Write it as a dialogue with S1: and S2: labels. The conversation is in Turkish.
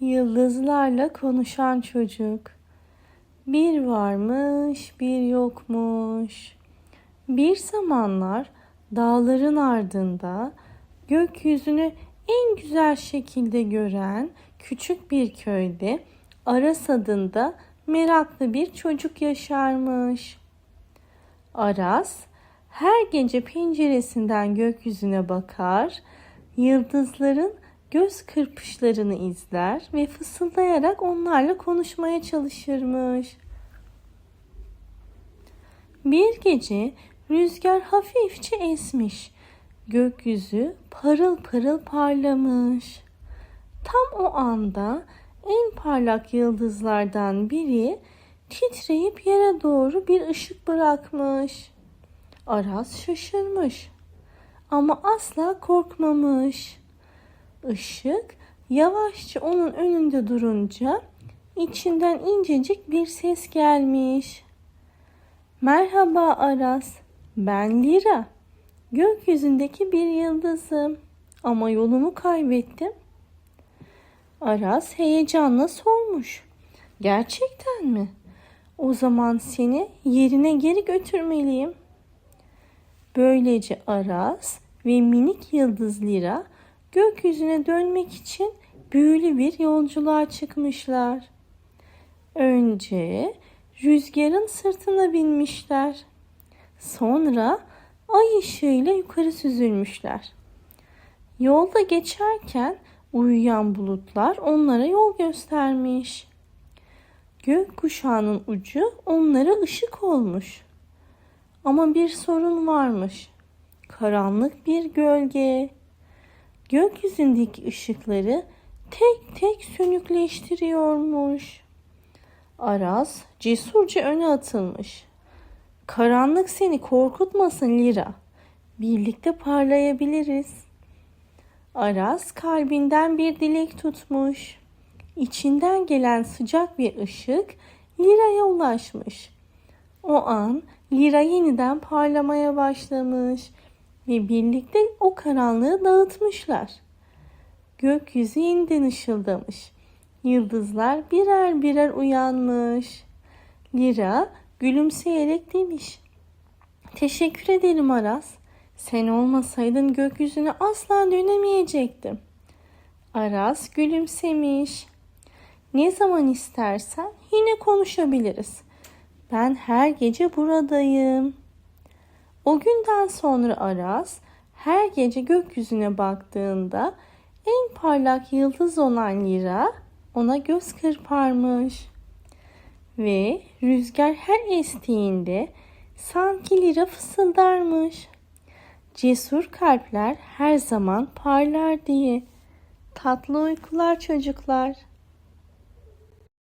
S1: Yıldızlarla konuşan çocuk. Bir varmış, bir yokmuş. Bir zamanlar dağların ardında gökyüzünü en güzel şekilde gören küçük bir köyde Aras adında meraklı bir çocuk yaşarmış. Aras her gece penceresinden gökyüzüne bakar, yıldızların göz kırpışlarını izler ve fısıldayarak onlarla konuşmaya çalışırmış. Bir gece rüzgar hafifçe esmiş. Gökyüzü parıl parıl parlamış. Tam o anda en parlak yıldızlardan biri titreyip yere doğru bir ışık bırakmış. Aras şaşırmış ama asla korkmamış. Işık yavaşça onun önünde durunca içinden incecik bir ses gelmiş. Merhaba Aras, ben Lira. Gökyüzündeki bir yıldızım ama yolumu kaybettim. Aras heyecanla sormuş. Gerçekten mi? O zaman seni yerine geri götürmeliyim. Böylece Aras ve minik yıldız Lira gökyüzüne dönmek için büyülü bir yolculuğa çıkmışlar. Önce rüzgarın sırtına binmişler. Sonra ay ışığıyla yukarı süzülmüşler. Yolda geçerken uyuyan bulutlar onlara yol göstermiş. Gök kuşağının ucu onlara ışık olmuş. Ama bir sorun varmış. Karanlık bir gölge. Gökyüzündeki ışıkları tek tek sönükleştiriyormuş. Aras cesurca öne atılmış. Karanlık seni korkutmasın Lira. Birlikte parlayabiliriz. Aras kalbinden bir dilek tutmuş. İçinden gelen sıcak bir ışık Lira'ya ulaşmış. O an Lira yeniden parlamaya başlamış ve birlikte o karanlığı dağıtmışlar. Gökyüzü yeniden ışıldamış. Yıldızlar birer birer uyanmış. Lira gülümseyerek demiş. Teşekkür ederim Aras. Sen olmasaydın gökyüzüne asla dönemeyecektim. Aras gülümsemiş. Ne zaman istersen yine konuşabiliriz. Ben her gece buradayım. O günden sonra Aras her gece gökyüzüne baktığında en parlak yıldız olan Lira ona göz kırparmış. Ve rüzgar her estiğinde sanki Lira fısıldarmış. Cesur kalpler her zaman parlar diye. Tatlı uykular çocuklar.